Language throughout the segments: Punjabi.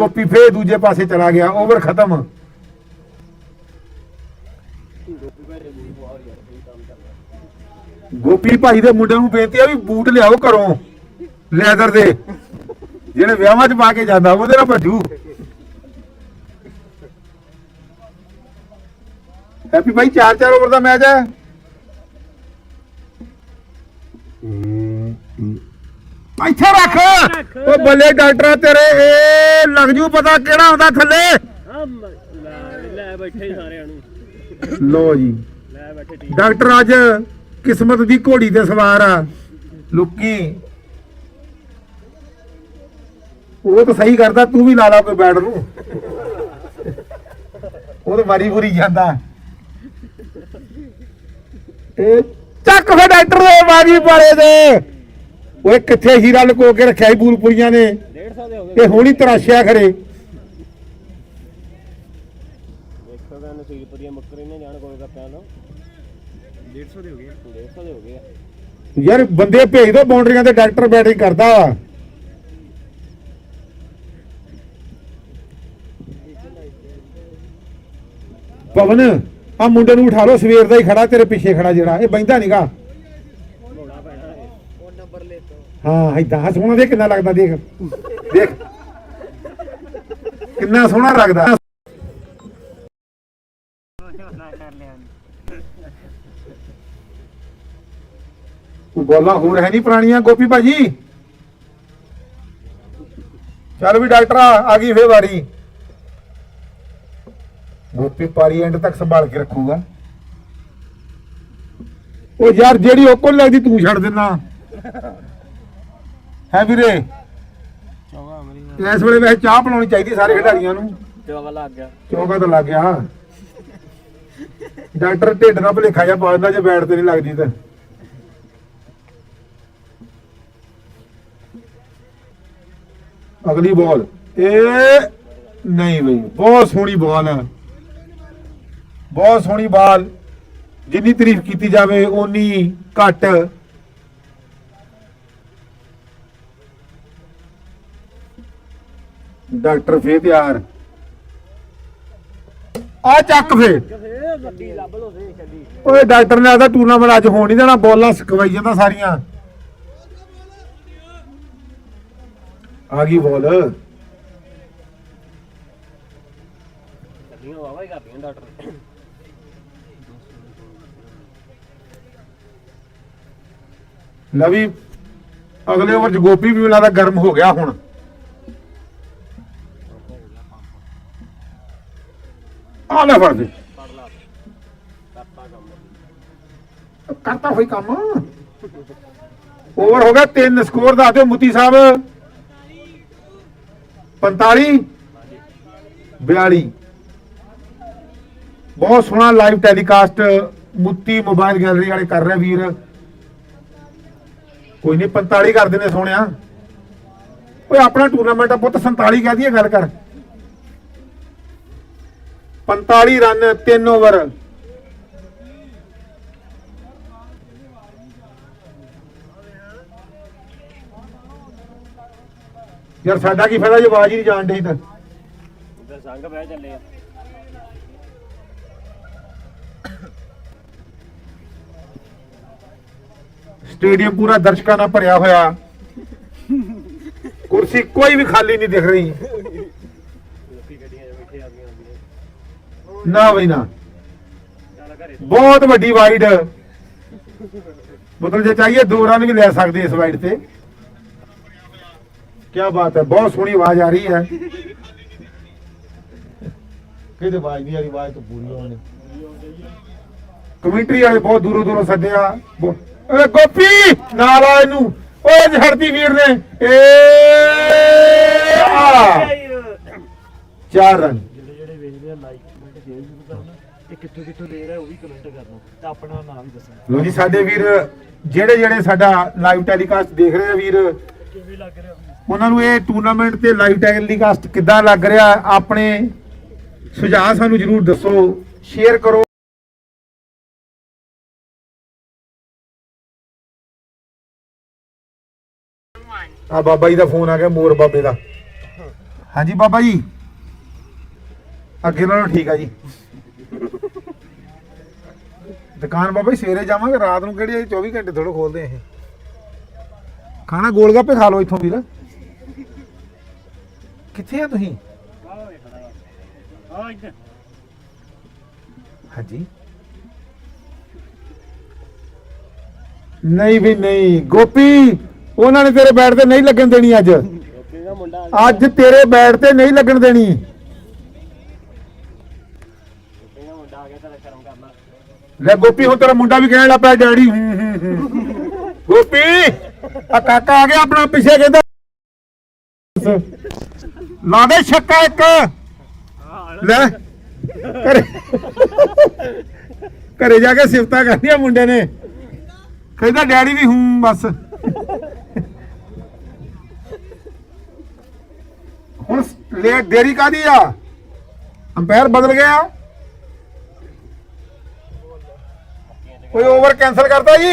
ਗੋਪੀ ਫੇਰ ਦੂਜੇ ਪਾਸੇ ਚਲਾ ਗਿਆ ਓਵਰ ਖਤਮ। ਗੋਪੀ ਭਾਈ ਦੇ ਮੁੰਡੇ ਨੂੰ ਬੇਨਤੀ ਆ ਵੀ ਬੂਟ ਲਿਆਓ ਘਰੋਂ ਲੈਦਰ ਦੇ। ਜਿਹੜੇ ਵਿਆਹਾਂ 'ਚ ਪਾ ਕੇ ਜਾਂਦਾ, ਉਹਦੇ ਨਾਲ ਭੱਜੂ। ਹੈਪੀ ਭਾਈ 4-4 ਓਵਰ ਦਾ ਮੈਚ ਹੈ। ਇੱਥੇ ਰੱਖ। ਉਹ ਬੱਲੇ ਡਾਕਟਰ, ਤੇਰੇ ਇਹ ਲੱਗ ਜੂ ਪਤਾ ਕਿਹੜਾ ਆਉਂਦਾ ਥੱਲੇ। ਆ ਲੈ ਬੈਠੇ ਸਾਰਿਆਂ ਨੂੰ ਲੋ ਜੀ। ਲੈ ਬੈਠੇ ਡਾਕਟਰ ਅੱਜ ਕਿਸਮਤ ਦੀ ਘੋੜੀ ਤੇ ਸਵਾਰ ਆ। ਲੁੱਕੀ। ਉਹ ਤਾਂ ਸਹੀ ਕਰਦਾ, ਤੂੰ ਵੀ ਲਾ ਲਾ ਕੋਈ ਬੈਟ ਨੂੰ। ਉਹ ਤਾਂ ਮਾਰੀ ਬੁਰੀ ਜਾਂਦਾ। ਇਹ ਚੱਕ ਫੇ ਡਾਕਟਰ ਦੇ ਵਾਰੀ ਬਾਰੇ ਦੇ। ਓਏ ਕਿੱਥੇ ਹੀਰਾ ਲੁਕੋ ਕੇ ਰੱਖਿਆ ਸੀ ਬੂਲਪੁਰੀਆਂ ਨੇ? 150 ਦੇ ਹੋ ਗਏ ਇਹ ਹੁਣੀ ਤਰਾਸ਼ਿਆ ਖਰੇ। ਦੇਖੋ ਤਾਂ ਨਸੀਬਪੁਰੀਆਂ ਮੁੱਕਰੇ ਨੇ ਜਾਣ ਕੋਈ ਕੱਪਿਆਂ ਨੂੰ 150 ਦੇ ਹੋ ਗਏ 150 ਦੇ ਹੋ ਗਏ ਆ। ਯਾਰ ਬੰਦੇ ਭੇਜ ਦੋ ਬਾਉਂਡਰੀਆਂ ਤੇ ਡਾਕਟਰ ਬੈਟਿੰਗ ਕਰਦਾ। ਵਾ ਪਵਨ ਆ ਮੁੰਡੇ ਨੂੰ ਉਠਾ ਲਓ ਸਵੇਰ ਦਾ ਹੀ ਖੜਾ ਤੇਰੇ ਪਿੱਛੇ ਖੜਾ ਜਿਹੜਾ। ਇਹ ਬੈਂਦਾ ਨੀਗਾ ਘੋੜਾ ਪੈਣਾ ਇਹ ਉਹ ਨੰਬਰ ਲੈ ਤੋ ਹਾਂ ਇਦਾਂ ਸੋਹਣਾ ਦੇਖ ਕਿੰਨਾ ਲੱਗਦਾ, ਦੇਖ। ਦੇਖ। ਕਿੰਨਾ ਸੋਹਣਾ ਲੱਗਦਾ। ਬੋਲਾ ਹੋਰ ਹੈ ਨਹੀਂ ਪੁਰਾਣੀਆਂ, ਗੋਪੀ ਭਾਜੀ। ਚੱਲ ਵੀ ਡਾਕਟਰ ਆ ਗਈ ਫੇਰ ਵਾਰੀ। ਗੋਪੀ ਪਾਰੀ ਐਂਡ ਤੱਕ ਸੰਭਾਲ ਕੇ ਰੱਖੂਗਾ। ਉਹ ਯਾਰ, ਜਿਹੜੀ ਉਹ ਕੋਲ ਲੱਗਦੀ ਤੂੰ ਛੱਡ ਦਿੰਨਾ ਹੈ ਵੀਰੇ? ਚੌਗਾ ਅਮਰੀ ਇਸ ਵੇਲੇ ਵੈਸੇ ਚਾਹ ਪਿਲਾਉਣੀ ਚਾਹੀਦੀ ਸਾਰੇ ਖਿਡਾਰੀਆਂ ਨੂੰ। ਚੌਗਾ ਲੱਗ ਗਿਆ। ਚੌਕਾ ਤਾਂ ਲੱਗ ਗਿਆ ਡਾਕਟਰ ਢਿੱਡ ਦਾ ਭਲੇਖਾ ਜਾਂ ਪਾ ਦਿੰਦਾ ਜੇ ਬੈਟ ਤੇ ਨਹੀਂ ਲੱਗਦੀ ਤਾਂ। ਅਗਲੀ ਬਾਲ ਇਹ ਨਹੀਂ ਬਈ ਬਹੁਤ ਸੋਹਣੀ ਬਾਲ ਹੈ ਬਹੁਤ ਸੋਹਣੀ ਬਾਲ ਜਿੰਨੀ ਤਾਰੀਫ ਕੀਤੀ ਜਾਵੇ ਓਨੀ ਘੱਟ। ਡਾਕਟਰ ਫੇਰ ਤਿਆਰ। ਆ ਚੱਕ ਫੇ ਓਏ ਡਾਕਟਰ ਨੇ ਆਦਾ ਟੂਰਨਾਮੈਂਟ ਅੱਜ ਹੋਣ ਨਹੀਂ ਦੇਣਾ, ਬੋਲਾਂ ਸਕਵਾਈ ਜਾਂਦਾ ਸਾਰੀਆਂ। ਆ ਗਈ ਬੋਲ। ਗੱਡੀਆਂ ਵਾਵਾ ਹੀ ਕਰਦੀਆਂ ਡਾਕਟਰ ਲਵੀ, ਅਗਲੇ ਓਵਰ ਚ ਗੋਪੀ ਵੀ ਲੱਗਦਾ ਗਰਮ ਹੋ ਗਿਆ ਹੁਣ। ਆ ਲੈ ਫੜ ਦੇ। ਕਰਤਾ ਹੋਈ ਕੰਮ। ਓਵਰ ਹੋ ਗਿਆ ਤਿੰਨ ਸਕੋਰ ਦੱਸ ਦਿਓ ਮੁੱਤੀ ਸਾਹਿਬ। 45 42 ਬਹੁਤ ਸੋਹਣਾ ਲਾਈਵ ਟੈਲੀਕਾਸਟ ਮੁੱਤੀ ਮੋਬਾਈਲ ਗੈਲਰੀ ਵਾਲੇ ਕਰ ਰਹੇ ਵੀਰ। ਕੋਈ ਨਹੀਂ 45 ਕਰ ਦਿੰਦੇ ਸੋਹਣਿਆ। ਓਏ ਆਪਣਾ ਟੂਰਨਾਮੈਂਟ ਆ ਪੁੱਤ 47 ਕਹਿ ਦਈਏ ਗੱਲ ਕਰ। 45 ਰਨ 3 ਓਵਰ। ਯਾਰ ਸਾਡਾ ਕੀ ਫਾਇਦਾ ਜੇ ਆਵਾਜ਼ ਹੀ ਨਹੀਂ ਜਾਣ ਡਈ ਤਾਂ? ਸੰਗ ਬਹਿ ਚੱਲੇ ਆ ਸਟੇਡੀਅਮ ਪੂਰਾ ਦਰਸ਼ਕਾਂ ਨਾਲ ਭਰਿਆ ਹੋਇਆ। ਕੁਰਸੀ ਕੋਈ ਵੀ ਖਾਲੀ ਨਹੀਂ ਦਿਖ ਰਹੀ ਲੋਕੀ ਗੱਡੀਆਂ 'ਚ ਬੈਠੇ ਆਦੀਆਂ ਆਦੀਆਂ ਨਾ ਬਈ ਨਾ। ਬਹੁਤ ਵੱਡੀ ਵਾਈਡ। ਮਤਲਬ ਜੇ ਚਾਹੀਏ ਦੋ ਰਨ ਵੀ ਲੈ ਸਕਦੇ ਇਸ ਵਾਈਡ ਤੇ। ਕੀ ਬਾਤ ਹੈ ਬਹੁਤ ਸੋਹਣੀ ਆਵਾਜ਼ ਆ ਰਹੀ ਹੈ। ਕਿਹਦੇ ਆਵਾਜ਼ ਨਹੀਂ ਆ ਰਹੀ ਆਵਾਜ਼ ਤਾਂ ਪੂਰੀ ਆਉਂਦੀ ਕਮੈਂਟਰੀ ਵਾਲੇ ਬਹੁਤ ਦੂਰੋਂ ਦੂਰੋਂ ਸੱਦਿਆ। ਓਏ ਗੋਪੀ ਨਾਲ ਆ ਇਹਨੂੰ। ਓਏ ਝੜਦੀ ਵੀਰ ਨੇ। ਏ ਆ। ਚਾਰ ਰਨ। ਜਿਹੜੇ ਜਿਹੜੇ ਵੇਖਦੇ ਆ ਲਾਈਕ ਕਮੈਂਟ ਜ਼ਰੂਰ ਕਰਨਾ ਇਹ ਕਿੱਥੋਂ ਕਿੱਥੋਂ ਦੇ ਰਿਹਾ ਉਹ ਵੀ ਕਮੈਂਟ ਕਰਨਾ। ਤੇ ਆਪਣਾ ਨਾਮ ਵੀ ਦੱਸਣਾ। ਲੋ ਜੀ ਸਾਡੇ ਵੀਰ ਜਿਹੜੇ ਜਿਹੜੇ ਸਾਡਾ ਲਾਈਵ ਟੈਲੀਕਾਸਟ ਦੇਖ ਰਹੇ ਆ ਵੀਰ ਕਿਵੇਂ ਲੱਗ ਰਿਹਾ? ਉਹਨਾਂ ਨੂੰ ਇਹ ਟੂਰਨਾਮੈਂਟ ਤੇ ਲਾਈਵ ਟੈਲੀਕਾਸਟ ਕਿੱਦਾਂ ਲੱਗ ਰਿਹਾ ਆਪਣੇ ਸੁਝਾਅ ਸਾਨੂੰ ਜਰੂਰ ਦੱਸੋ। ਸ਼ੇਅਰ ਕਰੋ। ਆ ਬਾਬਾ ਜੀ ਦਾ ਫੋਨ ਆ ਗਿਆ ਮੋਰ ਬਾਬੇ ਦਾ। ਹਾਂਜੀ ਬਾਬਾ ਜੀ। ਅੱਗੇ ਨਾਲੋਂ ਠੀਕ ਆ ਜੀ। ਦੁਕਾਨ ਬਾਬਾ ਜੀ ਸਵੇਰੇ ਜਾਵਾਂਗੇ ਰਾਤ ਨੂੰ ਕਿਹੜੀ ਆ 24 ਘੰਟੇ ਥੋੜਾ ਖੋਲਦੇ ਆ ਇਹ। ਖਾਣਾ ਗੋਲ ਗੱਪੇ ਖਾ ਲਓ ਇੱਥੋਂ ਵੀਰ। ਕਿੱਥੇ ਆ ਤੁਸੀਂ? ਆ ਇੱਧਰ। ਹਾਂਜੀ। ਨਹੀਂ ਵੀ ਨਹੀਂ। ਗੋਪੀ ਉਹਨਾਂ ਨੇ ਤੇਰੇ ਬੈਟ ਤੇ ਨਹੀਂ ਲੱਗਣ ਦੇਣੀ ਅੱਜ। ਅੱਜ। ਤੇਰੇ ਬੈਟ ਤੇ ਨਹੀਂ ਲੱਗਣ ਦੇਣੀ। ਲੈ ਗੋਪੀ ਹੁਣ ਤੇਰਾ ਮੁੰਡਾ ਵੀ ਕਹਿਣ ਲੱਗ ਪਿਆ ਡੈਡੀ। ਹੂੰ, ਹੂੰ, ਹੂੰ। ਗੋਪੀ ਆ ਕਾਕਾ ਆ ਗਿਆ ਆਪਣਾ ਪਿੱਛੇ ਕਹਿੰਦਾ। ਲਾ ਦੇ ਛੱਕਾ ਇੱਕ। ਲੈ। ਘਰੇ ਘਰੇ ਜਾ ਕੇ ਸਿਫਤਾਂ ਕਰਨੀਆਂ ਮੁੰਡੇ ਨੇ। ਕਹਿੰਦਾ ਡੈਡੀ ਵੀ ਹੂੰ ਬਸ। ਹੁਣ ਲੇਟ ਦੇਰੀ ਕਾਦੀ ਆ? ਅੰਪਾਇਰ ਬਦਲ ਗਿਆ। ਕੋਈ ਓਵਰ ਕੈਨਸਲ ਕਰਤਾ ਜੀ।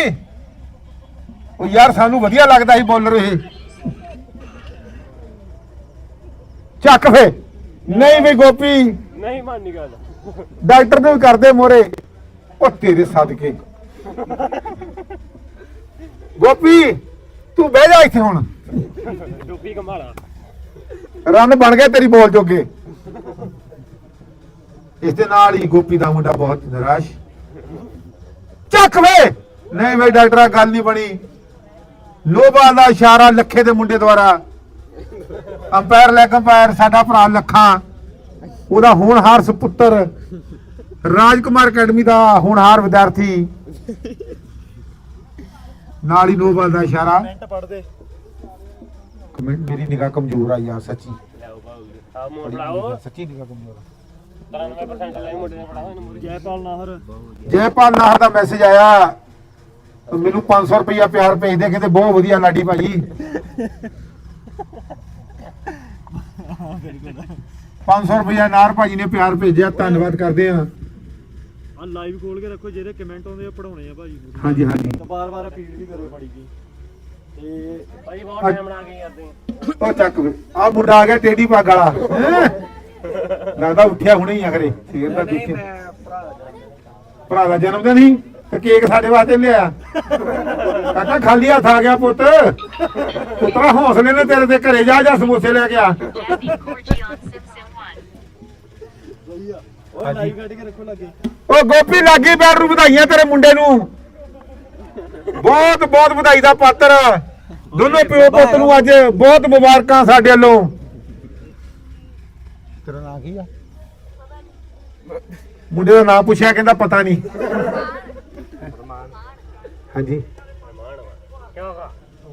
ਉਹ ਯਾਰ ਸਾਨੂੰ ਵਧੀਆ ਲੱਗਦਾ ਸੀ ਬੋਲਰ ਇਹ। ਚੱਕ ਫੇ। ਨਹੀਂ ਵੀ ਗੋਪੀ। ਨਹੀਂ ਮੰਨਨੀ ਗੱਲ। ਡਾਕਟਰ ਨੂੰ ਵੀ ਕਰਦੇ ਮੋਰੇ। ਉਹ ਤੇਰੇ ਸਦਕੇ। ਗੋਪੀ ਤੂੰ ਬਹਿ ਜਾ ਇੱਥੇ ਹੁਣ। ਡੁੱਬੀ ਕਮਾਲਾ ਰਨ ਬਣ ਗਿਆ ਤੇਰੀ ਬੋਲ ਜੋਗੇ। ਇਸ ਦੇ ਨਾਲ ਹੀ ਗੋਪੀ ਦਾ ਮੁੰਡਾ ਬਹੁਤ ਨਿਰਾਸ਼। ਚੱਕ ਵੇ। ਨਹੀਂ ਵੇ ਡਾਕਟਰਾ ਗੱਲ ਨਹੀਂ ਬਣੀ। ਲੋਬਾ ਦਾ ਇਸ਼ਾਰਾ ਲੱਖੇ ਦੇ ਮੁੰਡੇ ਦੁਆਰਾ। ਅੰਪਾਇਰ ਲੈ ਅੰਪਾਇਰ ਸਾਡਾ ਭਰਾ ਲੱਖਾਂ। ਉਹਦਾ ਹੋਣਹਾਰ ਸੁਪੁੱਤਰ ਰਾਜਕੁਮਾਰ ਅਕੈਡਮੀ ਦਾ ਹੋਣਹਾਰ ਵਿਦਿਆਰਥੀ। ਨਾਲ ਹੀ ਨੋਬਲ ਦਾ ਇਸ਼ਾਰਾ। ਕਮੈਂਟ ਮੇਰੀ ਨਿਗਾਹ ਕਮਜ਼ੋਰ ਆ ਯਾਰ ਸੱਚੀ। ਲਿਆਓ ਬਾਉ ਆ ਮੋੜ ਲਾਓ। ਸੱਚੀ ਨਿਗਾਹ ਕਮਜ਼ੋਰ ਆ। 93% ਲੈ ਮੁੰਡੇ ਨੇ ਪੜਾਓ ਇਹਨੂੰ ਮੁਰੀ ਜੈਪਾਲ ਨਾਹਰ। ਜੈਪਾਲ ਨਾਹਰ ਦਾ ਮੈਸੇਜ ਆਇਆ। ਮੈਨੂੰ 500 ਰੁਪਇਆ ਪਿਆਰ ਭੇਜ ਦੇ ਕਹਿੰਦੇ ਬਹੁਤ ਵਧੀਆ ਲਾਡੀ ਭਾਜੀ 500 ਰੁਪਇਆ ਨਾਰ ਭਾਜੀ ਨੇ ਪਿਆਰ ਭੇਜਿਆ। ਧੰਨਵਾਦ ਕਰਦੇ ਆ ਆ ਲਾਈਵ ਖੋਲ ਕੇ ਰੱਖੋ ਜਿਹੜੇ ਕਮੈਂਟ ਆਉਂਦੇ ਆ ਪੜਾਉਣੇ ਆ ਭਾਜੀ ਹਾਂਜੀ ਹਾਂਜੀ। ਬਾਰ-ਬਾਰ ਅਪੀਲ ਵੀ ਕਰੋ ਪੜੀ ਜੀ। ਤੇ ਭਾਈ ਬਹੁਤ ਟਾਈਮ ਲਾ ਗਏ ਕਰਦੇ ਉਹ ਚੱਕ। ਆ ਮੁੰਡਾ ਆ ਗਿਆ ਟੇਡੀ ਪੱਗ ਵਾਲਾ। ਹੈਂ? ਲੱਗਦਾ ਉੱਠਿਆ ਹੁਣੇ ਹੀ ਆ ਕਰੇ ਸਵੇਰ ਦਾ ਨਹੀਂ ਦੇਖਿਆ। ਮੈਂ ਭਰਾ ਦਾ ਭਰਾ ਦਾ ਜਨਮ ਦਿਨ ਸੀ ਤੇ ਕੇਕ ਸਾਡੇ ਵਾਸਤੇ ਲਿਆ। ਕਾਕਾ ਖਾਲੀ ਹੱਥ ਆ ਗਿਆ ਪੁੱਤ। ਪੁੱਤਰਾ ਹੌਸਲੇ ਨੇ ਤੇਰੇ ਤੇ ਘਰੇ ਜਾ ਜਾ ਸਮੋਸੇ ਲੈ ਕੇ ਆ। Daddy Corgi on Simpson 1. ਵਧੀਆ। ਉਹ ਲਾਈਵ ਕੱਢ ਕੇ ਰੱਖੋ ਲੱਗੇ। ਓ ਗੋਪੀ ਲਾਗੀ ਬੈਠ ਨੂੰ ਵਧਾਈਆਂ ਤੇਰੇ ਮੁੰਡੇ ਨੂੰ। ਬਹੁਤ ਬਹੁਤ ਵਧਾਈ ਦਾ ਪਾਤਰ। ਦੋਨੋਂ ਪਿਓ ਪੁੱਤ ਨੂੰ ਅੱਜ ਬਹੁਤ ਮੁਬਾਰਕਾਂ ਸਾਡੇ ਵੱਲੋਂ। ਕੀ ਆ। ਮੁੰਡੇ ਦਾ ਨਾਮ ਪੁੱਛਿਆ ਕਹਿੰਦਾ ਪਤਾ ਨਹੀਂ। ਹਾਂਜੀ।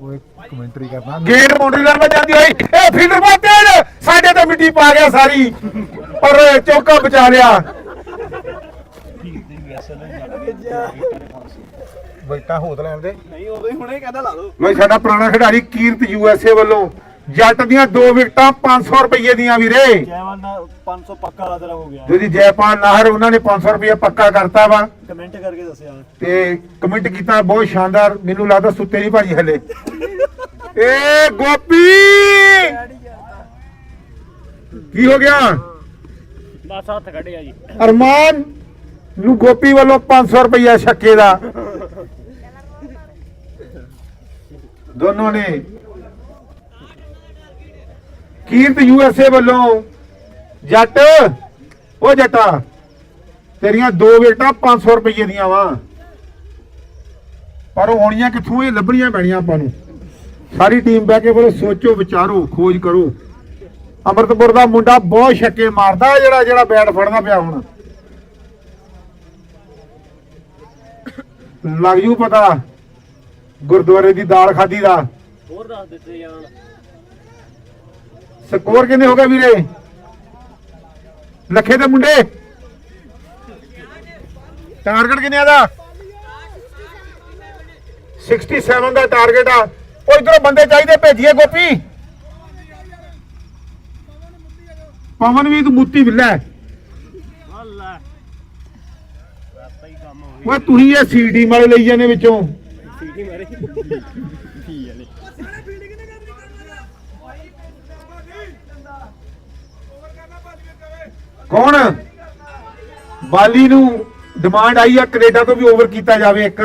ਓਏ ਕਮੈਂਟਰੀ ਕਰਨਾ। ਗੇਟ ਬਾਉਂਡਰੀ 'ਤੇ ਜਾਂਦੀ ਹੋਈ ਇਹ ਫੀਲਡਰ ਬਾ ਤੇਜ। ਸਾਡੇ ਤੇ ਮਿੱਟੀ ਪਾ ਗਿਆ ਸਾਰੀ। ਪਰ ਚੌਕਾ ਬਚਾ ਲਿਆ। ਬੈਠਾ ਹੋਦ ਲੈਣ ਦੇ। ਨਹੀਂ ਉਦੋਂ ਹੀ ਹੁਣੇ ਕਹਿੰਦਾ ਲਾ ਦੋ। ਲੋ ਸਾਡਾ ਪੁਰਾਣਾ ਖਿਡਾਰੀ ਕੀਰਤ ਯੂਐਸਏ ਵੱਲੋਂ ਜੱਟ ਦੀਆਂ ਦੋ ਵਿਕਟਾਂ 500 ਰੁਪਏ ਦੀਆਂ ਵੀਰੇ। ਜੈਵਾਲ ਨਾਲ 500 ਪੱਕਾ ਦਾ ਤੇਰਾ ਹੋ ਗਿਆ। ਜਿਹਦੀ ਜੈਪਾਲ ਨਾਹਰ ਉਹਨਾਂ ਨੇ 500 ਰੁਪਏ ਪੱਕਾ ਕਰਤਾ ਵਾ। ਕਮੈਂਟ ਕਰਕੇ ਦੱਸਿਆ। ਤੇ ਕਮੈਂਟ ਕੀਤਾ ਬਹੁਤ ਸ਼ਾਨਦਾਰ ਮੈਨੂੰ ਲੱਗਦਾ ਸੁੱਤੇ ਨਹੀਂ ਭਾਜੀ ਹਲੇ। ਏ ਗੋਪੀ! ਕੀ ਹੋ ਗਿਆ? ਬਸ ਹੱਥ ਕੱਢਿਆ ਜੀ। ਅਰਮਾਨ ਨੂੰ ਗੋਪੀ ਵੱਲੋਂ 500 ਰੁਪਇਆ ਛੱਕੇ ਦਾ। ਦੋਨੋਂ ਨੇ ਕੀਰਤ ਯੂਐਸਏ ਵੱਲੋਂ ਜੱਟ, ਉਹ ਜੱਟਾ, ਤੇਰੀਆਂ ਦੋ ਵਿਕਟਾਂ 500 ਰੁਪਏ ਦੀਆਂ ਵਾ। ਪਰ ਉਹ ਆਉਣੀਆਂ ਕਿੱਥੋਂ, ਇਹ ਲੱਭਣੀਆਂ ਪੈਣੀਆਂ ਆਪਾਂ ਨੂੰ। ਸਾਰੀ ਟੀਮ ਬਹਿ ਕੇ ਬੋਲੋ, ਸੋਚੋ, ਵਿਚਾਰੋ, ਖੋਜ ਕਰੋ। ਅਮਰਤਪੁਰ ਦਾ ਮੁੰਡਾ ਬਹੁਤ ਛੱਕੇ ਮਾਰਦਾ, ਜਿਹੜਾ ਜਿਹੜਾ ਬੈਟ ਫੜਨਾ ਪਿਆ ਹੁਣ। ਲੱਗ ਜੂ ਪਤਾ, ਗੁਰਦੁਆਰੇ ਦੀ ਦਾਲ ਖਾਦੀ ਦਾ। ਹੋਰ ਦੱਸ ਦਿੱਤੇ ਜਾਣ। ਸਕੋਰ ਕਿੰਨੇ ਹੋ ਗਏ ਵੀਰੇ? ਲੱਖੇ ਦੇ ਮੁੰਡੇ? ਟਾਰਗੇਟ ਕਿੰਨੇ ਦਾ? 67 ਦਾ ਟਾਰਗੇਟ ਆ। ਉਹ ਇਧਰੋਂ ਬੰਦੇ ਚਾਹੀਦੇ ਭੇਜੀਏ ਗੋਪੀ। ਪਵਨਵੀਤ ਮੁੱਤੀ ਵਿਲਾ ਅੱਲਾ ਰਾਸਤਾ ਹੀ। ਕੰਮ ਹੋ ਓਏ ਤੁਸੀਂ ਇਹ ਸੀਡੀ ਵਾਲੇ ਲਈ ਜਾਂਦੇ ਵਿੱਚੋਂ। ਸੀਟੀ ਮਾਰੇ ਠੀਕ ਹੈ ਨੇ ਕੌਣ? ਬਾਲੀ ਨੂੰ ਡਿਮਾਂਡ ਆਈ ਆ, ਕੈਨੇਡਾ ਤੋਂ ਵੀ ਓਵਰ ਕੀਤਾ ਜਾਵੇ ਇੱਕ।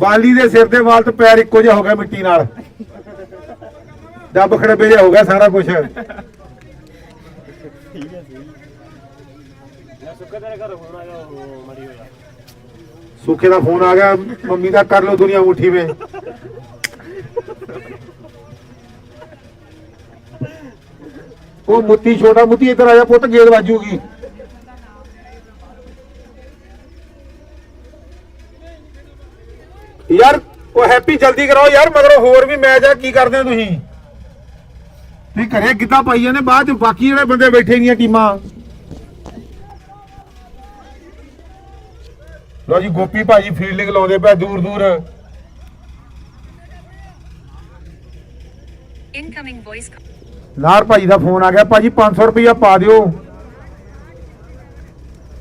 ਬਾਲੀ ਦੇ ਸਿਰ ਦੇ ਵਾਲ ਤੇ ਪੈਰ ਇੱਕੋ ਜਿਹਾ ਹੋ ਗਿਆ ਮਿੱਟੀ ਨਾਲ। ਡੱਬ ਖੜਬੇ ਜਿਹਾ ਹੋ ਗਿਆ ਸਾਰਾ ਕੁਝ ਯਾਰ ਦਾ ਫੋਨ ਆ ਗਿਆ, ਮੰਮੀ ਦਾ ਕਰ ਲੋ ਦੁਨੀਆ ਮੁੱਠੀ ਵਿੱਚ। ਉਹ ਮੁੱਤੀ ਛੋਟਾ ਮੁੱਤੀ ਇੱਧਰ ਆ ਜਾ ਪੁੱਤ ਗੇੜ ਵਾਜੂਗੀ। ਯਾਰ, ਉਹ ਹੈਪੀ ਜਲਦੀ ਕਰਾਓ ਯਾਰ, ਮਗਰੋਂ ਹੋਰ ਵੀ ਮੈਚ ਆ, ਕੀ ਕਰਦੇ ਹੋ ਤੁਸੀਂ? ਤੁਸੀਂ ਘਰੇ ਕਿੱਦਾਂ ਪਾਈ ਜਾਂਦੇ, ਬਾਅਦ ਚ ਬਾਕੀ ਜਿਹੜੇ ਬੰਦੇ ਬੈਠੇ ਗੀਆਂ ਟੀਮਾਂ। ਲੋ ਜੀ, ਗੋਪੀ ਭਾਜੀ ਫੀਲਡਿੰਗ ਲਾਉਂਦੇ ਪਏ ਦੂਰ ਦੂਰ। Incoming voice ਨਾਰ ਭਾਜੀ ਦਾ ਫੋਨ ਆ ਗਿਆ। ਭਾਜੀ 500 ਰੁਪਇਆ ਪਾ ਦਿਓ।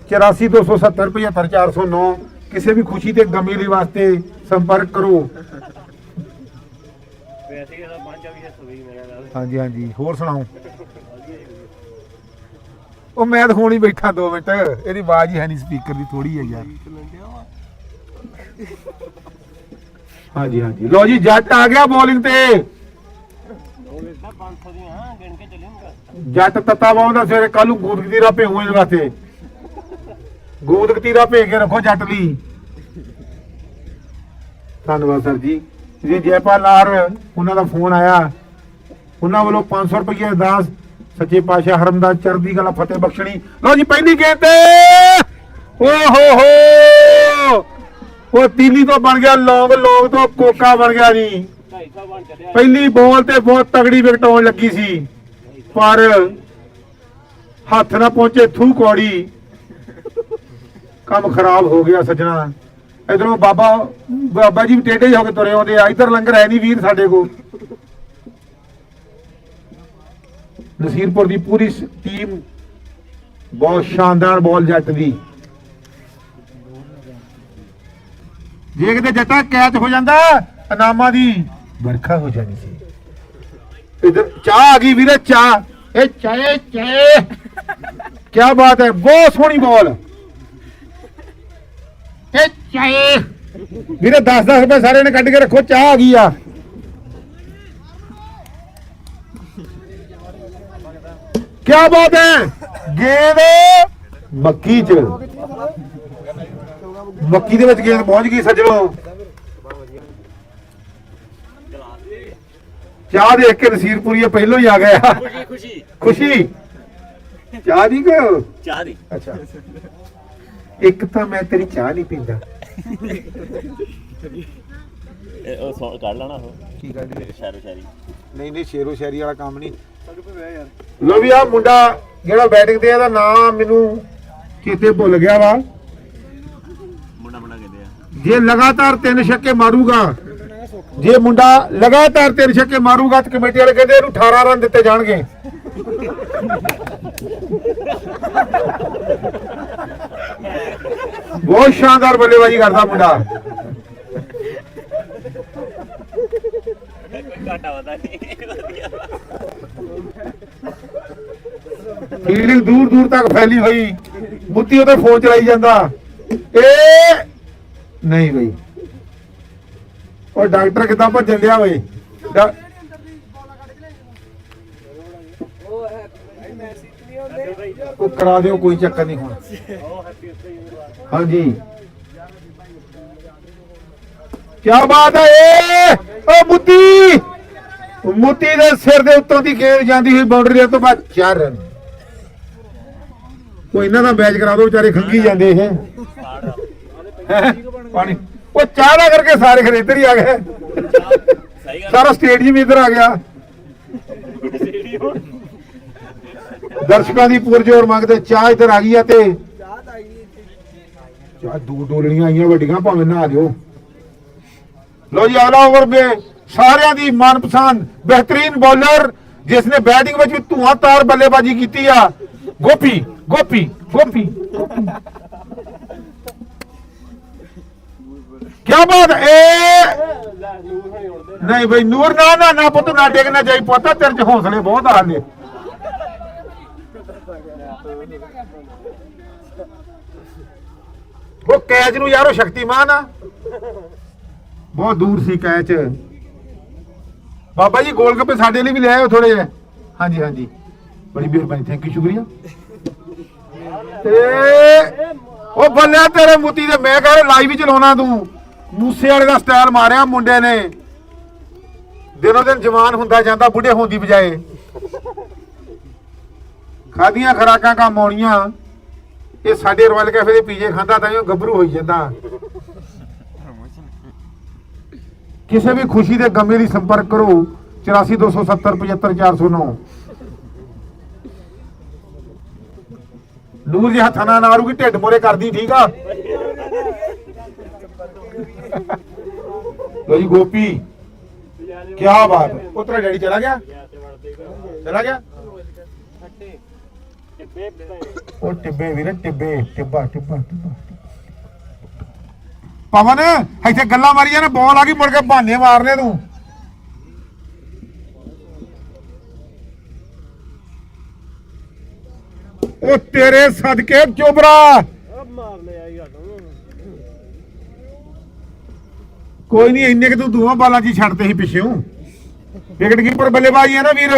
84270 75 409 ਕਿਸੇ ਵੀ ਖੁਸ਼ੀ ਤੇ ਗਮੀ ਲਈ ਵਾਸਤੇ ਸੰਪਰਕ ਕਰੋ। ਵੈਸੇ ਇਹਦਾ ਮੇਰੇ ਨਾਲ। ਹਾਂਜੀ ਹਾਂਜੀ। ਹੋਰ ਸੁਣਾਓ? ਉਹ ਮੈਂ ਤਾਂ ਹੁਣ ਹੀ ਬੈਠਾ 2 ਮਿੰਟ। ਇਹਦੀ ਆਵਾਜ਼ ਹੀ ਹੈ ਨਹੀਂ ਸਪੀਕਰ ਦੀ ਥੋੜੀ ਹੈ ਯਾਰ। ਹਾਂਜੀ ਹਾਂਜੀ। ਲੋ ਜੀ ਜੱਟ ਆ ਗਿਆ ਬੋਲਿੰਗ ਤੇ। 500 ਦੀਆਂ ਗਿਣ ਕੇ ਚੱਲੂਗਾ ਜੱਟ ਤੱਤਾ ਬਾਉਂਦਾ ਸਵੇਰੇ ਕੱਲ ਨੂੰ ਗੂਦ ਕਤੀਰਾ ਭੇਉਂ ਇਹਦੇ ਵਾਸਤੇ। ਗੂਦ ਕਤੀਰਾ ਭੇ ਕੇ ਰੱਖੋ ਜੱਟ ਲਈ। ਧੰਨਵਾਦ, ਸਰ ਜੀ। ਜੀ, ਜੈਪਾਲ ਲਾਰ ਉਹਨਾਂ ਦਾ ਫੋਨ ਆਇਆ। ਉਹਨਾਂ ਵੱਲੋਂ 500 ਰੁਪਏ ਅਰਦਾਸ ਸੱਚੇ ਪਾਤਸ਼ਾਹ ਹਰਮਦਾਸ ਚੜ੍ਹਦੀ ਕਲਾ ਫਤਿਹ ਬਖਸ਼ਣੀ। ਲਓ ਜੀ, ਪਹਿਲੀ ਗੇਮ ਤੇ। ਓ ਹੋ ਹੋ। ਉਹ ਤੀਲੀ ਤੋਂ ਬਣ ਗਿਆ, ਲੌਂਗ ਲੌਂਗ ਤੋਂ ਕੋਕਾ ਬਣ ਗਿਆ ਜੀ। ਪਹਿਲੀ ਬੋਲ ਤੇ ਬਹੁਤ ਤਗੜੀ ਵਿਕਟ ਆਉਣ ਲੱਗੀ ਸੀ, ਪਰ ਹੱਥ ਨਾ ਪਹੁੰਚੇ ਥੂ ਕੌੜੀ। ਕੰਮ ਖਰਾਬ ਹੋ ਗਿਆ ਸੱਜਣਾ। ਇਧਰੋਂ ਬਾਬਾ ਬਾਬਾ ਜੀ ਵੀ ਹੋ ਕੇ ਤੁਰੇ ਆਉਂਦੇ ਆ, ਇਧਰ ਲੰਗਰ ਹੈ ਨਹੀਂ ਵੀਰ ਸਾਡੇ ਕੋਲ। ਨਸੀਰਪੁਰ ਦੀ ਪੂਰੀ ਟੀਮ ਬਹੁਤ ਸ਼ਾਨਦਾਰ ਬਾਲ ਜੱਟ ਦੀ। ਜੇ ਕਿਤੇ ਜੱਟਾ ਕੈਚ ਹੋ ਜਾਂਦਾ, ਇਨਾਮਾਂ ਦੀ ਵਰਖਾ ਹੋ ਜਾਣੀ ਸੀ। ਇਧਰ ਚਾਹ ਆ ਗਈ ਵੀਰੇ ਚਾਹ। ਇਹ ਚਾਹ ਚਾਹ। ਕੀ ਬਾਤ ਹੈ ਬਹੁਤ ਸੋਹਣੀ ਬਾਲ। ਇਹ ਚਾਹ। ਵੀਰੇ 10 10 ਰੁਪਏ ਸਾਰੇ ਨੇ ਕੱਢ ਕੇ ਰੱਖੋ ਚਾਹ ਆ ਗਈ ਆ। ਕੀ ਬਾਤ ਹੈ ਗੇਂਦ ਮੱਕੀ ਚ। ਮੱਕੀ ਦੇ ਵਿੱਚ ਗੇਂਦ ਪਹੁੰਚ ਗਈ ਸੱਜਣੋ। ਚਾਹ ਦੇਖ ਕੇ ਨਸੀਰਪੁਰੀਆ ਪਹਿਲੋਂ ਹੀ ਆ ਗਿਆ। ਖੁਸ਼ੀ ਖੁਸ਼ੀ। ਖੁਸ਼ੀ। ਚਾਹ ਨਹੀਂ ਕੋ? ਚਾਹ ਦੀ। ਅੱਛਾ। ਇੱਕ ਤਾਂ ਮੈਂ ਤੇਰੀ ਚਾਹ ਨਹੀਂ ਪੀਂਦਾ। ਉਹ ਸੌ ਕੱਢ ਲੈਣਾ ਉਹ। ਕੀ ਕਹਿੰਦੇ ਸ਼ਾਇਰੋ ਸ਼ਾਇਰੀ ਨਹੀਂ ਨਹੀਂ ਸ਼ੇਰੋ ਸ਼ਾਇਰੀ ਵਾਲਾ ਕੰਮ ਨਹੀਂ। ਲੋ ਵੀ ਆ ਮੁੰਡਾ ਜਿਹੜਾ ਬੈਟਿੰਗ ਤੇ ਇਹਦਾ ਨਾਮ ਮੈਨੂੰ ਚੇਤੇ ਭੁੱਲ ਗਿਆ ਵਾ। ਮੁੰਡਾ ਮੁੰਡਾ ਕਹਿੰਦੇ ਆ। ਜੇ ਲਗਾਤਾਰ ਤਿੰਨ ਛੱਕੇ ਮਾਰੂਗਾ ਜੇ ਮੁੰਡਾ ਲਗਾਤਾਰ ਤਿੰਨ ਛੱਕੇ ਮਾਰੂਗਾ ਤਾਂ ਕਮੇਟੀ ਵਾਲੇ ਕਹਿੰਦੇ ਇਹਨੂੰ 18 ਰਨ ਦਿੱਤੇ ਜਾਣਗੇ। ਬਹੁਤ ਸ਼ਾਨਦਾਰ ਬੱਲੇਬਾਜ਼ੀ ਕਰਦਾ ਮੁੰਡਾ। ਘਾਟਾ ਫੀਲਡਿੰਗ ਦੂਰ ਦੂਰ ਤੱਕ ਫੈਲੀ ਹੋਈ। ਮੁੱਤੀ ਉਹਦੇ ਫੋਨ ਚਲਾਈ ਜਾਂਦਾ। ਇਹ ਨਹੀਂ ਬਈ। ਉਹ ਡਾਕਟਰ ਕਿੱਦਾਂ ਭੱਜਣ ਡਿਆ ਵੇ ਡਾ- ਉਹ ਕਰਾ ਦਿਓ, ਕੋਈ ਚੱਕਰ ਨਹੀਂ ਹੁਣ। ਹਾਂਜੀ। ਕੀ ਬਾਤ ਹੈ ਏ! ਓ ਮੁੱਤੀ! ਮੁੱਤੀ ਦੇ ਸਿਰ ਦੇ ਉੱਤੋਂ ਦੀ ਖੇਡ ਜਾਂਦੀ ਹੋਈ ਬਾਉਂਡਰੀ ਤੋਂ ਬਾਅਦ ਚਾਰ ਰਨ ਉਹ ਇਹਨਾਂ ਦਾ ਮੈਚ ਕਰਾ ਦਿਓ ਵਿਚਾਰੇ ਖੰਗੀ ਜਾਂਦੇ ਇਹ। ਹੈਂ? ਪਾਣੀ। ਉਹ ਚਾਹ ਦਾ ਕਰਕੇ ਸਾਰੇ ਖਰੇ ਇੱਧਰ ਹੀ ਆ ਗਏ। ਸਾਰਾ ਸਟੇਡੀਅਮ ਇੱਧਰ ਆ ਗਿਆ। ਦਰਸ਼ਕਾਂ ਦੀ ਪੁਰਜੋਰ ਮੰਗਦੇ, ਚਾਹ ਇੱਧਰ ਆ ਗਈ ਆ ਤੇ ਚਾਹ ਦੋ ਡੋਲਣੀਆਂ ਆਈਆਂ ਵੱਡੀਆਂ, ਭਾਵੇਂ ਨਾ ਦਿਓ ਲੋ ਜੀ ਆਲ ਓਵਰ ਮੇ ਸਾਰਿਆਂ ਦੀ ਮਨਪਸੰਦ, ਬਿਹਤਰੀਨ ਬੌਲਰ ਜਿਸ ਨੇ ਬੈਟਿੰਗ ਵਿੱਚ ਵੀ ਧੂਆਂਤਾਰ ਬੱਲੇਬਾਜ਼ੀ ਕੀਤੀ ਆ। ਗੋਪੀ ਗੋਪੀ ਗੋਪੀ। ਕੀ ਬਾਤ? ਹੈ ਨਹੀਂ ਬਈ, ਨੂਰ ਨਾ ਨਾ ਨਾ ਪੁੱਤ, ਨਾ ਡੇਗਣਾ ਜਾਈ ਪੁੱਤ, ਤੇਰੇ ਚ ਹੌਸਲੇ ਬਹੁਤ ਆ ਹਾਲੇ ਉਹ ਕੈਚ ਨੂੰ ਯਾਰ ਉਹ ਸ਼ਕਤੀਮਾਨ ਆ। ਬਹੁਤ ਦੂਰ ਸੀ ਕੈਚ। ਬਾਬਾ ਜੀ, ਗੋਲ ਗੱਪੇ ਸਾਡੇ ਲਈ ਵੀ ਲੈ ਆਓ ਥੋੜੇ ਜਿਹੇ। ਹਾਂਜੀ ਹਾਂਜੀ। ਬੜੀ ਮਿਹਰਬਾਨੀ ਥੈਂਕ ਯੂ ਸ਼ੁਕਰੀਆ। ਤੇ ਉਹ ਬੱਲਿਆ ਤੇਰੇ ਮੁੱਤੀ ਦੇ ਮੈਂ ਕਹ ਲਾਈਵ ਹੀ ਚਲਾਉਣਾ ਤੂੰ। ਮੂਸੇ ਵਾਲੇ ਦਾ ਸਟਾਈਲ ਮਾਰਿਆ ਮੁੰਡੇ ਨੇ। ਦਿਨੋ ਦਿਨ ਜਵਾਨ ਹੁੰਦਾ ਜਾਂਦਾ, ਬੁੱਢੇ ਹੋਣ ਦੀ ਬਜਾਏ। ਖਾਦੀਆਂ ਖਰਾਕਾਂ ਕੰਮ ਆਉਣੀਆਂ। ਇਹ ਸਾਡੇ ਰਾਇਲ ਕੈਫੇ ਦੇ ਪੀਜੇ ਖਾਂਦਾ ਤਾਂ ਉਹ ਗੱਭਰੂ ਹੋਈ ਜਾਂਦਾ। ਕਿਸੇ ਵੀ ਖੁਸ਼ੀ ਦੇ ਗਮੇ ਲਈ ਸੰਪਰਕ ਕਰੋ। 8427 75409 ਜਿਹਾ ਜੀ ਹੱਥਾਂ ਨਾਲ ਢਿੱਡ ਮੋਰੇ ਕਰਦੀ, ਠੀਕ ਆ? ਲੋ ਜੀ ਗੋਪੀ ਕੀ ਬਾਤ। ਉਹ ਤੇਰਾ ਡੈਡੀ ਚਲਾ ਗਿਆ? ਚਲਾ ਗਿਆ? ਉਹ ਟਿੱਬੇ ਵੀਰੇ, ਟਿੱਬੇ, ਟਿੱਬਾ ਟਿੱਬਾ ਟਿੱਬਾ। ਪਵਨ, ਇੱਥੇ ਗੱਲਾਂ ਮਾਰੀਆਂ ਨੇ, ਬੋਲ ਆ ਗਈ, ਮੁੜ ਕੇ ਬਹਾਨੇ ਮਾਰਨੇ ਤੂੰ। ਉਹ ਤੇਰੇ ਸਦਕੇ ਚੋਬਰਾ ਕੋਈ ਨਹੀਂ ਇੰਨੇ ਕਿ ਤੂੰ ਦੋਵਾਂ ਬਾਲਾਂ 'ਚ ਹੀ ਛੱਡਦੇ ਸੀ ਪਿੱਛੇੋਂ ਵਿਕਟ ਕੀਪਰ ਬੱਲੇਬਾਜ਼ੀ ਹੈ ਨਾ ਵੀਰ।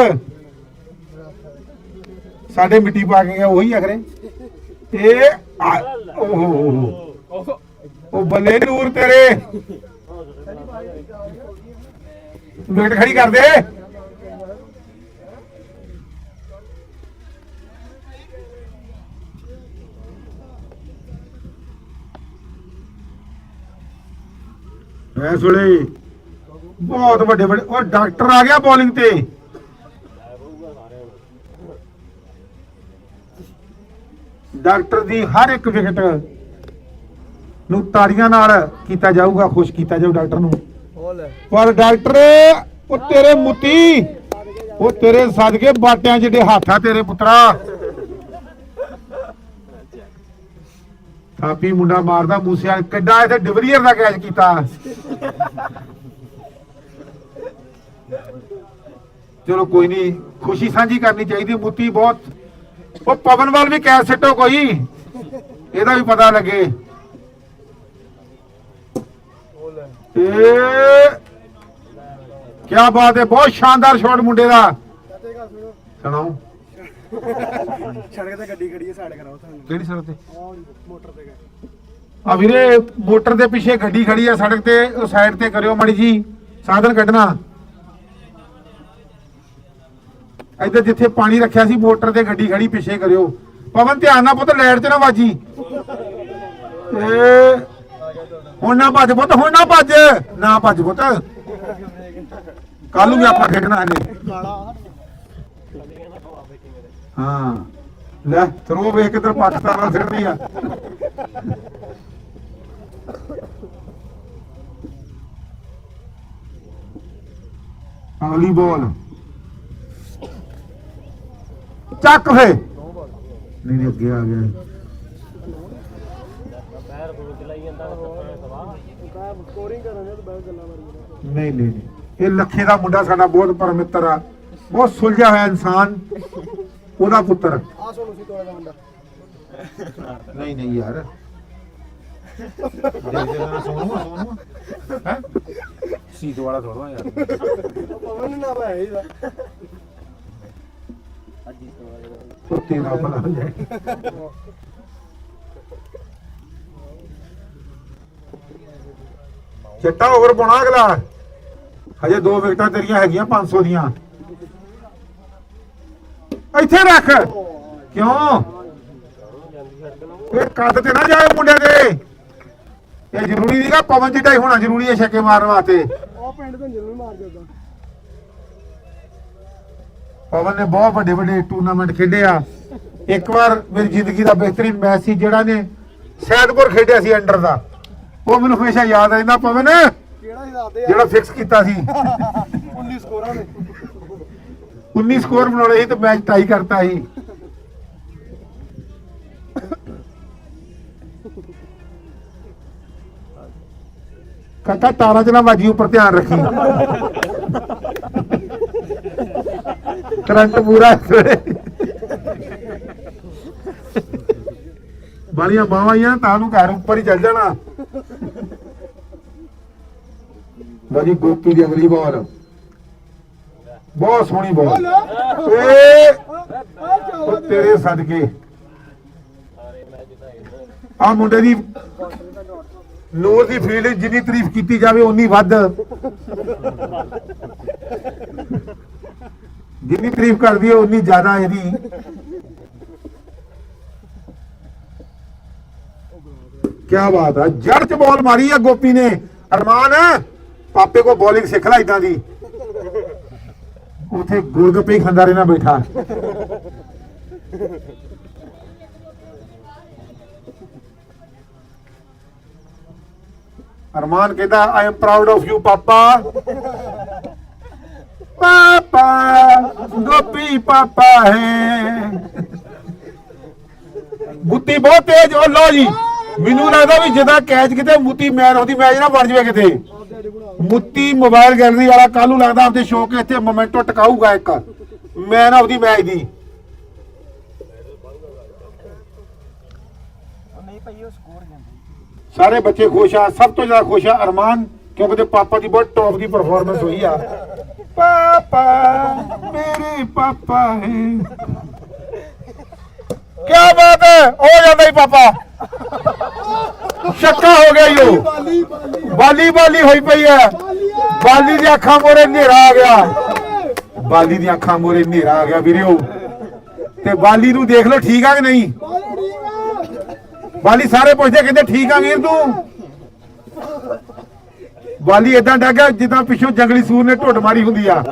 ਸਾਡੇ ਮਿੱਟੀ ਪਾ ਕੇ ਗਿਆ ਉਹੀ ਅਗਰੇ। ਤੇ ਆ- ਓਹੋ ਉਹ ਬੱਲੇ ਨੂਰ ਤੇਰੇ। ਵਿਕਟ ਖੜੀ ਕਰ ਦੇ। ਐਸ ਵੇਲੇ ਬਹੁਤ ਵੱਡੇ ਵੱਡੇ ਉਹ ਡਾਕਟਰ ਆ ਗਿਆ ਬੋਲਿੰਗ ਤੇ। ਡਾਕਟਰ ਦੀ ਹਰ ਇੱਕ ਵਿਕਟ ਨੂੰ ਤਾੜੀਆਂ ਨਾਲ ਕੀਤਾ ਜਾਊਗਾ ਖੁਸ਼ ਕੀਤਾ ਜਾਊ ਡਾਕਟਰ ਨੂੰ। ਪਰ ਡਾਕਟਰ ਉਹ ਤੇਰੇ ਮੁੱਤੀ ਉਹ ਤੇਰੇ ਸਦਕੇ ਬਾਟਿਆਂ ਜਿਹੜੇ ਹੱਥ ਆ ਤੇਰੇ ਪੁੱਤਰਾ। ਥਾਪੀ ਮੁੰਡਾ ਮਾਰਦਾ ਮੂਸੇ ਵਾਲੇ ਕਿੱਡਾ ਇੱਥੇ ਡਿਵਰੀਅਰ ਦਾ ਕੈਚ ਕੀਤਾ। ਚਲੋ ਕੋਈ ਨਹੀਂ, ਖੁਸ਼ੀ ਸਾਂਝੀ ਕਰਨੀ ਚਾਹੀਦੀ, ਮੁੱਤੀ ਬਹੁਤ। ਉਹ ਪਵਨ ਵੱਲ ਵੀ ਕੈਚ ਸਿੱਟੋ ਕੋਈ। ਇਹਦਾ ਵੀ ਪਤਾ ਲੱਗੇ। ਇਹ ਕੀ ਬਾਤ ਹੈ, ਬਹੁਤ ਸ਼ਾਨਦਾਰ ਸ਼ਾਟ ਮੁੰਡੇ ਦਾ। ਸੁਣਾਓ। ਸੜਕ ਤੇ ਗੱਡੀ ਖੜੀ ਹੈ ਸਾਈਡ ਕਰਾਓ ਤੁਹਾਨੂੰ। ਕਿਹੜੀ ਸੜਕ ਤੇ? ਮੋਟਰ ਤੇ ਗਏ। ਆ ਵੀਰੇ ਮੋਟਰ ਦੇ ਪਿੱਛੇ ਗੱਡੀ ਖੜੀ ਆ ਸੜਕ ਤੇ ਉਹ ਸਾਈਡ ਤੇ ਕਰਿਓ ਮੜੀ ਜੀ। ਸਾਧਨ ਕੱਢਣਾ। ਇੱਧਰ ਜਿੱਥੇ ਪਾਣੀ ਰੱਖਿਆ ਸੀ ਮੋਟਰ ਤੇ ਗੱਡੀ ਖੜੀ ਪਿੱਛੇ ਕਰਿਓ। ਪਵਨ ਧਿਆਨ ਨਾਲ ਪੁੱਤ ਲਾਈਟ ਤੇ ਨਾ ਵਾਜੀ। ਹੁਣ ਨਾ ਭੱਜ ਪੁੱਤ ਹੁਣ ਨਾ ਭੱਜ। ਨਾ ਭੱਜ ਪੁੱਤ। ਕੱਲ ਨੂੰ ਵੀ ਆਪਾਂ ਖੇਡਣਾ ਇਹਨੇ। ਹਾਂ। ਲੈ ਥਰੋ ਵੇਖ ਕਿੱਧਰ ਪਾਕਿਸਤਾਨ ਨਾਲ ਸਿੱਟਦੀ ਆ। ਅਗਲੀ ਬੋਲ। ਚੱਕ ਫੇ। ਨਹੀਂ ਨਹੀਂ, ਅੱਗੇ ਆ ਗਿਆ ਨਹੀਂ ਨਹੀਂ ਨਹੀਂ। ਇਹ ਲੱਖੇ ਦਾ ਮੁੰਡਾ ਸਾਡਾ ਬਹੁਤ ਪਰਮਿੱਤਰ ਆ। ਬਹੁਤ ਸੁਲਝਿਆ ਹੋਇਆ ਇਨਸਾਨ। ਉਹਦਾ ਪੁੱਤਰ। ਆ ਸੋਨੂੰ ਸੀ ਤੋੜਾ ਦਾ ਮੁੰਡਾ। ਨਹੀਂ ਨਹੀਂ ਯਾਰ। ਦੇ ਦੇ ਨਾ ਸੋਨੂੰ ਸੋਨੂੰ ਹੈ? ਸੀਤ ਵਾਲਾ ਥੋੜਾ ਯਾਰ। ਪਵਨ ਨਾ ਭਾਈ ਇਹਦਾ। ਉਹ ਤੇਰਾ ਭਲਾ ਹੋ ਜਾਏ। ਚਿੱਟਾ ਓਵਰ ਪਾਉਣਾ ਅਗਲਾ। ਹਜੇ ਦੋ ਵਿਕਟਾਂ ਤੇਰੀਆਂ ਹੈਗੀਆਂ 500 ਦੀਆਂ। ਇੱਥੇ ਰੱਖ। ਕਿਉਂ? ਇਹ ਕੱਦ ਤੇ ਨਾ ਜਾਏ ਮੁੰਡੇ ਦੇ। ਇਹ ਜ਼ਰੂਰੀ ਨਹੀਂਗਾ ਪਵਨ ਜਿੱਡਾ ਹੀ ਹੋਣਾ ਜ਼ਰੂਰੀ ਹੈ ਛੱਕੇ ਮਾਰਨ ਵਾਸਤੇ। ਉਹ ਪਿੰਡ ਤੋਂ ਜ਼ਰੂਰ ਮਾਰ ਜਾਂਦਾ ਪਵਨ ਨੇ ਬਹੁਤ ਵੱਡੇ ਵੱਡੇ ਟੂਰਨਾਮੈਂਟ ਖੇਡੇ ਆ। ਇੱਕ ਵਾਰ ਮੇਰੀ ਜ਼ਿੰਦਗੀ ਦਾ ਬਿਹਤਰੀਨ ਮੈਚ ਸੀ ਜਿਹੜਾ ਨੇ ਸੈਦਪੁਰ ਖੇਡਿਆ ਸੀ ਅੰਡਰ ਦਾ। ਉਹ ਮੈਨੂੰ ਹਮੇਸ਼ਾ ਯਾਦ ਰਹਿੰਦਾ ਪਵਨ। ਕਿਹੜਾ ਸੀ ਦੱਸਦੇ ਜਿਹੜਾ ਫਿਕਸ ਕੀਤਾ ਸੀ। 19 ਸਕੋਰਾਂ ਨੇ 19 ਸਕੋਰ ਬਣਾਉਣੇ ਸੀ ਤੇ ਮੈਚ ਟਾਈ ਕਰਤਾ ਸੀ। ਕਾਕਾ ਤਾਰਾਂ ਚ ਨਾ ਬਾਜੀ ਉੱਪਰ ਧਿਆਨ ਰੱਖੀ। ਕਰੰਟ ਪੂਰਾ ਇਸ ਵੇਲੇ। ਬਾਲੀਆਂ ਬਾਵਾਂ ਹੀ ਆ ਤਾਂ ਨੂੰ ਘਰ ਉੱਪਰ ਹੀ ਚੱਲ ਜਾਣਾ। ਬਾਜੀ ਗੋਪੀ ਦੀ ਅਗਲੀ ਬਾਲ ਬਹੁਤ ਸੋਹਣੀ ਬਾਲ ਏ ਉਹ ਤੇਰੇ ਸਦਕੇ। ਆ ਮੁੰਡੇ ਦੀ ਨੂਰ ਦੀ ਫੀਲਡ ਜਿੰਨੀ ਤਾਰੀਫ ਕੀਤੀ ਜਾਵੇ ਉਨੀ ਵੱਧ। ਜਿੰਨੀ ਤਾਰੀਫ ਕਰਦੀ ਹੈ ਉਨੀ ਜ਼ਿਆਦਾ ਇਹਦੀ। ਕੀ ਬਾਤ ਹੈ ਜੜ ਚ ਬਾਲ ਮਾਰੀ ਹੈ ਗੋਪੀ ਨੇ। ਅਰਮਾਨ ਪਾਪੇ ਕੋ ਬੋਲਿੰਗ ਸਿੱਖ ਲੈ ਇਦਾਂ ਦੀ। ਉਥੇ ਗੋਲਗੱਪੇ ਹੀ ਖਾਂਦਾ ਰਹਿਣਾ ਬੈਠਾ। ਅਰਮਾਨ ਕਹਿੰਦਾ I am proud of you papa. ਪਾਪਾ, ਗੋਪੀ ਪਾਪਾ ਹੈ। ਬੁੱਤੀ ਬਹੁਤ ਤੇਜ਼, ਉਹ ਲਓ ਜੀ। ਮੈਨੂੰ ਲੱਗਦਾ ਵੀ ਜਿੱਦਾਂ ਕੈਚ ਕਿਤੇ ਮੁੱਤੀ ਮੈਨ ਹੁੰਦੀ ਮੈਚ ਨਾ ਬਣ ਜਵੇ ਕਿਤੇ। ਮੁੱਤੀ ਮੋਬਾਈਲ ਗੈਲਰੀ ਵਾਲਾ ਕੱਲ ਨੂੰ ਲੱਗਦਾ ਆਪਦੇ ਸ਼ੋਅ ਕੇ ਇੱਥੇ ਮੋਮੈਂਟੋ ਟਿਕਾਊਗਾ ਇੱਕ। Man of the. ਮੈਚ ਦੀ ਸਾਰੇ ਬੱਚੇ ਖੁਸ਼ ਆ ਸਭ ਤੋਂ ਜ਼ਿਆਦਾ ਖੁਸ਼ ਆ ਅਰਮਾਨ ਕਿਉਂਕਿ ਤੇ ਪਾਪਾ ਦੀ ਬਹੁਤ ਟੌਪ ਦੀ ਪਰਫਾਰਮੈਂਸ ਹੋਈ ਆ। ਪਾਪਾ ਮੇਰੇ ਪਾਪਾ ਹੈ। ਕੀ ਬਾਤ ਹੈ ਹੋ ਜਾਂਦਾ ਹੀ ਪਾਪਾ। ਸ਼ੱਕਾ ਹੋ ਗਿਆ ਈਓ ਬਾਲੀ ਬਾਲੀ। ਹੋਈ ਪਈ ਹੈ ਬਾਲੀ ਦੀ ਅੱਖਾਂ ਮੋਰੇ ਹਨੇਰਾ ਆ ਗਿਆ। ਬਾਲੀ ਦੀਆਂ ਅੱਖਾਂ ਮੋਰੇ ਹਨੇਰਾ ਆ ਗਿਆ ਵੀਰਿਓ। ਤੇ ਬਾਲੀ ਨੂੰ ਦੇਖ ਲਓ ਠੀਕ ਆ ਕਿ ਨਹੀਂ? ਬਾਲੀ ਸਾਰੇ ਪੁੱਛਦੇ ਕਹਿੰਦੇ ਠੀਕ ਆ ਵੀਰ ਤੂੰ? ਬਾਲੀ ਇਦਾਂ ਡੱਗਾ ਜਿੱਦਾਂ ਪਿੱਛੋਂ ਜੰਗਲੀ ਸੂਰ ਨੇ ਢੁੱਡ ਮਾਰੀ ਹੁੰਦੀ ਆ।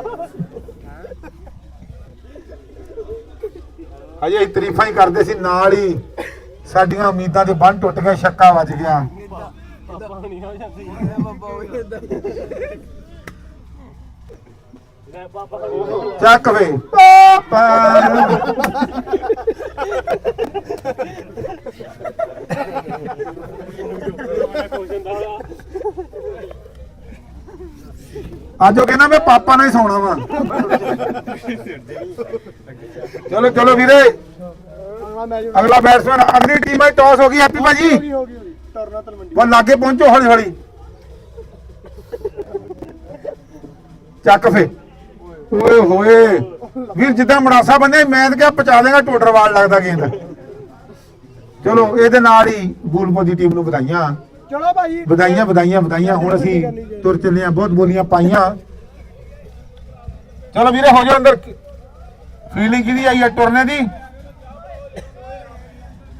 ਅਜੇ ਅਸੀਂ ਤਾਰੀਫਾਂ ਹੀ ਕਰਦੇ ਸੀ ਨਾਲ ਹੀ। ਸਾਡੀਆਂ ਉਮੀਦਾਂ ਦੇ ਬੰਨ ਟੁੱਟ ਗਏ, ਛੱਕਾ ਵੱਜ ਗਿਆ ਚੱਕ ਵੇ। ਪਾਪਾ ਅੱਜ ਉਹ ਕਹਿੰਦਾ ਮੈਂ ਪਾਪਾ ਨਾਲ ਹੀ ਸੌਣਾ ਵਾ। ਚਲੋ ਚਲੋ ਵੀਰੇ। ਅਗਲਾ ਬੈਟਸਮੈਨ ਅਗਲੀ ਟੀਮ ਹੈ ਟਾਸ ਹੋ ਗਈ ਹੈਪੀ ਭਾਜੀ? ਹੋ ਗਈ ਟਰਨਾ ਤਲਵੰਡੀ ਉਹ ਲਾਗੇ ਪਹੁੰਚੋ ਹੌਲੀ ਹੌਲੀ। ਚੱਕ ਫੇ। ਓਏ ਹੋਏ। ਵੀਰ ਜਿੱਦਾਂ ਮੜਾਸਾ ਬੰਦੇ ਮੈਂ ਤਾਂ ਕਿਹਾ ਪਚਾ ਦੇਗਾ ਟੋਟਰਵਾਲ ਲੱਗਦਾ ਗੇਂਦ ਚਲੋ ਇਹਦੇ ਨਾਲ ਹੀ ਬੂਲਪੋ ਦੀ ਟੀਮ ਨੂੰ ਵਧਾਈਆਂ। ਚਲੋ ਭਾਈ। ਵਧਾਈਆਂ ਵਧਾਈਆਂ ਵਧਾਈਆਂ। ਹੁਣ ਅਸੀਂ ਤੁਰ ਚੱਲੇ ਆ ਬਹੁਤ ਬੋਲੀਆਂ ਪਾਈਆਂ। ਚਲੋ ਵੀਰੇ ਹੋ ਜਾਓ ਅੰਦਰ। ਫੀਲਡਿੰਗ ਕਿਹਦੀ ਆਈ ਹੈ ਟੁਰਨੇ ਦੀ?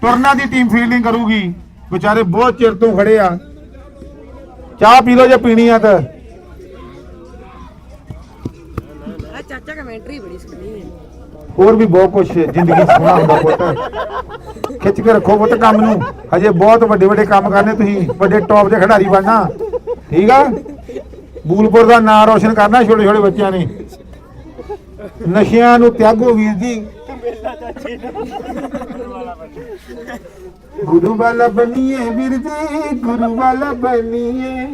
ਟੁਰਨਾ ਦੀ ਟੀਮ ਫੀਲਡਿੰਗ ਕਰੂਗੀ। ਵਿਚਾਰੇ ਬਹੁਤ ਚਿਰ ਤੋਂ ਖੜੇ ਆ। ਚਾਹ ਪੀ ਲਓ ਜੇ ਪੀਣੀ ਆ ਤਾਂ। ਆ ਚਾਚਾ ਕਮੈਂਟਰੀ ਬੜੀ ਸੋਹਣੀ ਹੈ। ਹੋਰ ਵੀ ਬਹੁਤ ਕੁਝ ਜ਼ਿੰਦਗੀ ਸੋਹਣਾ ਹੁੰਦਾ ਪੁੱਤ। ਖਿੱਚ ਕੇ ਰੱਖੋ ਪੁੱਤ ਕੰਮ ਨੂੰ। ਹਜੇ ਬਹੁਤ ਵੱਡੇ ਵੱਡੇ ਕੰਮ ਕਰਨੇ ਤੁਸੀਂ ਵੱਡੇ ਟੌਪ ਦੇ ਖਿਡਾਰੀ ਬਣਨਾ। ਠੀਕ ਆ? ਬੂਲਪੁਰ ਦਾ ਨਾਂ ਰੋਸ਼ਨ ਕਰਨਾ ਛੋਟੇ ਛੋਟੇ ਬੱਚਿਆਂ ਨੇ। ਨਸ਼ਿਆਂ ਨੂੰ ਤਿਆਗੋ ਵੀਰ ਜੀ। ਗੁਰੂ ਵਾਲਾ ਬਣੀਏ ਵੀਰ ਜੀ ਗੁਰੂ ਵਾਲਾ ਬਣੀਏ।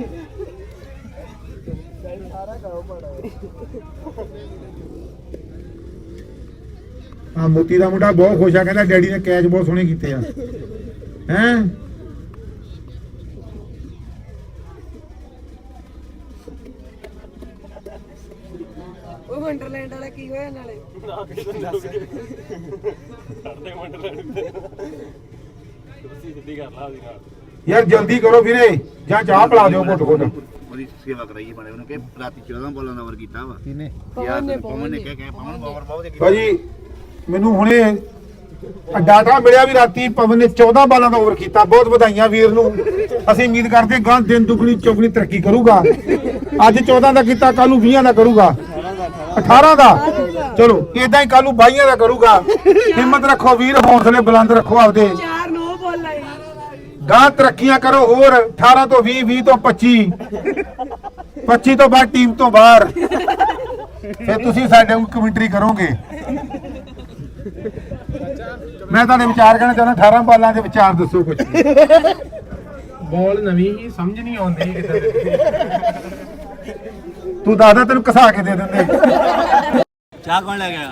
ਆ ਮੋਤੀ ਦਾ ਮੁੰਡਾ ਬਹੁਤ ਖੁਸ਼ ਆ ਕਹਿੰਦਾ ਡੈਡੀ ਨੇ ਕੈਚ ਬਹੁਤ ਸੋਹਣੇ ਕੀਤੇ ਆ। ਹੈ? ਉਹ ਵੰਡਰਲੈਂਡ ਵਾਲਾ ਕੀ ਹੋਇਆ ਨਾਲੇ? ਕਰਦੇ ਮੰਡਲ ਤੁਸੀਂ ਸਿੱਧੀ ਕਰ ਲਾ ਉਹਦੀ ਨਾਲ ਯਾਰ ਜਲਦੀ ਕਰੋ ਵੀਰੇ ਜਾਂ ਚਾਹ ਪਿਲਾ ਦਿਓ ਘੁੱਟ ਘੁੱਟ। ਉਹਦੀ ਸੇਵਾ ਕਰਾਈ ਬੜੇ ਉਹਨੇ ਕਿ ਰਾਤੀ 14 ਬਾਲਾਂ ਦਾ ਓਵਰ ਕੀਤਾ ਵਾ। ਕਿਨੇ ਯਾਰ ਪਵਨ ਨੇ ਕਿਹਾ ਕਿ ਪਵਨ ਓਵਰ ਬਹੁਤ ਭਾਜੀ ਮੈਨੂੰ ਹੁਣੇ ਡਾਟਾ ਮਿਲਿਆ ਵੀ ਰਾਤੀ ਪਵਨ ਨੇ 14 ਬਾਲਾਂ ਦਾ ਓਵਰ ਕੀਤਾ। ਬਹੁਤ ਵਧਾਈਆਂ ਵੀਰ ਨੂੰ। ਅਸੀਂ ਉਮੀਦ ਕਰਦੇ ਗਾਂ ਦਿਨ ਦੁਗਣੀ ਚੌਗਣੀ ਤਰੱਕੀ ਕਰੂਗਾ। ਅੱਜ 14 ਦਾ ਕੀਤਾ ਕੱਲ ਨੂੰ 20 ਦਾ ਕਰੂਗਾ। 18 ਦਾ। ਚਲੋ ਇਦਾਂ ਹੀ ਕੱਲ 22 ਦਾ ਕਰੂਗਾ। ਹਿੰਮਤ ਰੱਖੋ ਵੀਰ ਹੌਸਲੇ ਬੁਲੰਦ ਰੱਖੋ ਆਪਦੇ। ਚਾਰ ਨੋ ਬੋਲਾਂ ਗਾਂ ਤਰੱਕੀਆਂ ਕਰੋ ਹੋਰ 18 ਤੋਂ 20 20 ਤੋਂ 25 25 ਤੋਂ ਬਾਅਦ ਟੀਮ ਤੋਂ ਬਾਹਰ। ਫਿਰ ਤੁਸੀਂ ਸਾਡੇ ਨੂੰ ਕਮੈਂਟਰੀ ਕਰੋਗੇ। ਮੈਂ ਤੁਹਾਡੇ ਵਿਚਾਰ ਕਹਿਣਾ ਚਾਹੁੰਦਾ 18 ਬਾਲਾਂ ਦੇ ਵਿਚਾਰ ਦੱਸੋ ਕੁਝ ਬਾਲ ਨਵੀਂ ਹੀ ਸਮਝ ਨਹੀਂ ਆਉਂਦੀ ਕਿਤੇ ਤੂੰ ਦੱਸਦਾ ਤੈਨੂੰ ਘਸਾ ਕੇ ਦੇ ਦਿੰਦੇ। ਚਾਹ ਕੌਣ ਲੈ ਗਿਆ